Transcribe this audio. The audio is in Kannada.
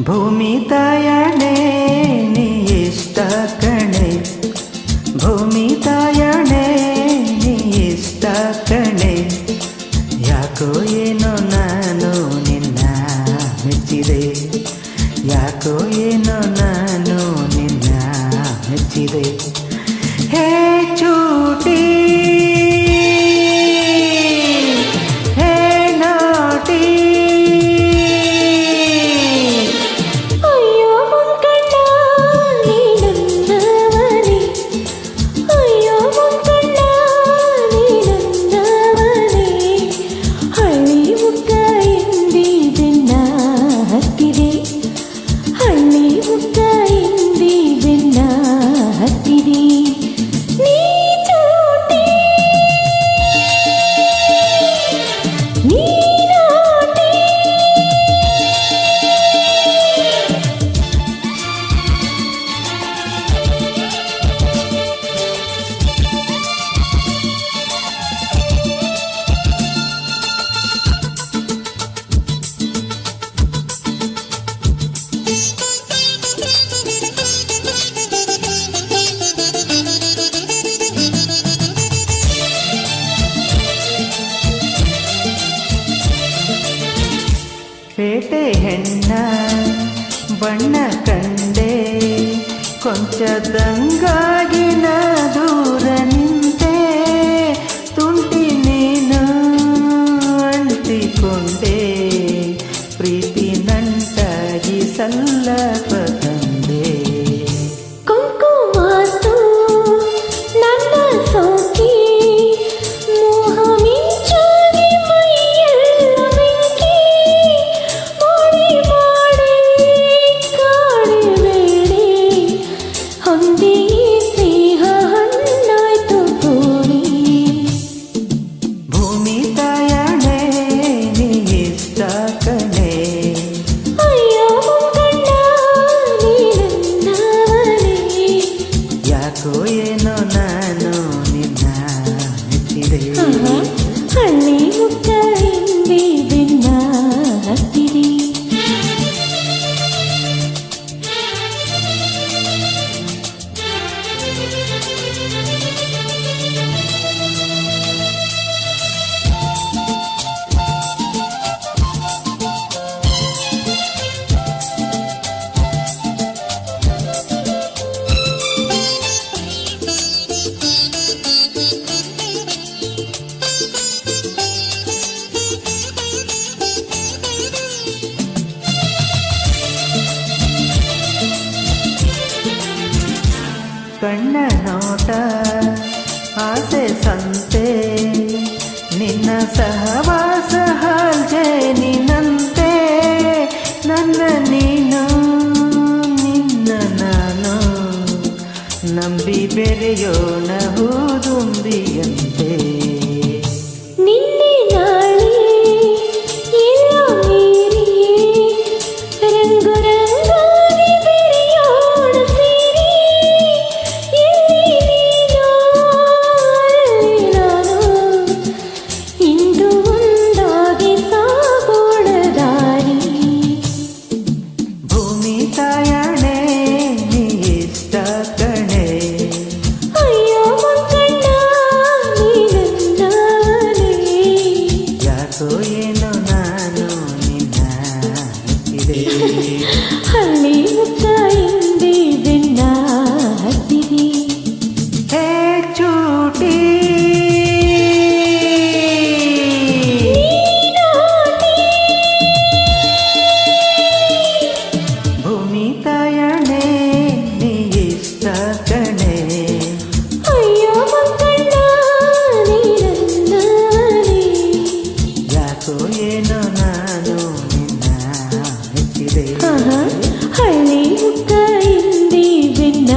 ಭೂಮಿ ತಾಯಣೆ, ನೀ ಇಷ್ಟ ಕಣೆ. ಭೂಮಿ ತಾಯಣೆ, ನೀ ಇಷ್ಟ ಕಣೆ. ಯಾಕೋ ಏನೋ ನಾನು ನಿನ್ನ ಮೆಚ್ಚಿದೆ. ಯಾಕೋ ಏನೋ ನಾನು ನಿನ್ನ ಮೆಚ್ಚಿದೆ. ಪೇಟೆ ಹೆಣ್ಣ ಬಣ್ಣ ಕಂಡೆ ಕೊಂಚದಂಗಾಗಿ ಹೊಂದಿ ಸ್ನೇಹ ಹಣ್ಣಾಯ್ತು ಕೂಡಿ ಭೂಮಿ ತಾಯಣೆ ನೀ ಇಷ್ಟ ಕಣೆ ಅಯ್ಯೋ ಮುಂಗಣ್ಣ ನೀನನ್ನವನೇ ಯಾಕೋ ಏನೋ ನಾನು ನಿನ್ನ ಮೆಚ್ಚಿದೆ ಹಳ್ಳಿ ಮುಕ್ಕ ಹಿಂದೆ ಕಣ್ಣ ನೋಟ ಆಸೆ ಸಂತೆ ನಿನ್ನ ಸಹವಾಸ ಹಾಲ್ಜೆ ನಿನ್ನಂತೆ. ನನ್ನ ನೀನು ನಿನ್ನ ನಾನು ನಂಬಿ ಬೆರೆಯೋಣ. ಹಳ್ಳಿ ಮುಕ್ಕ ಇಲ್ಲಿ ಬೆನ್ನ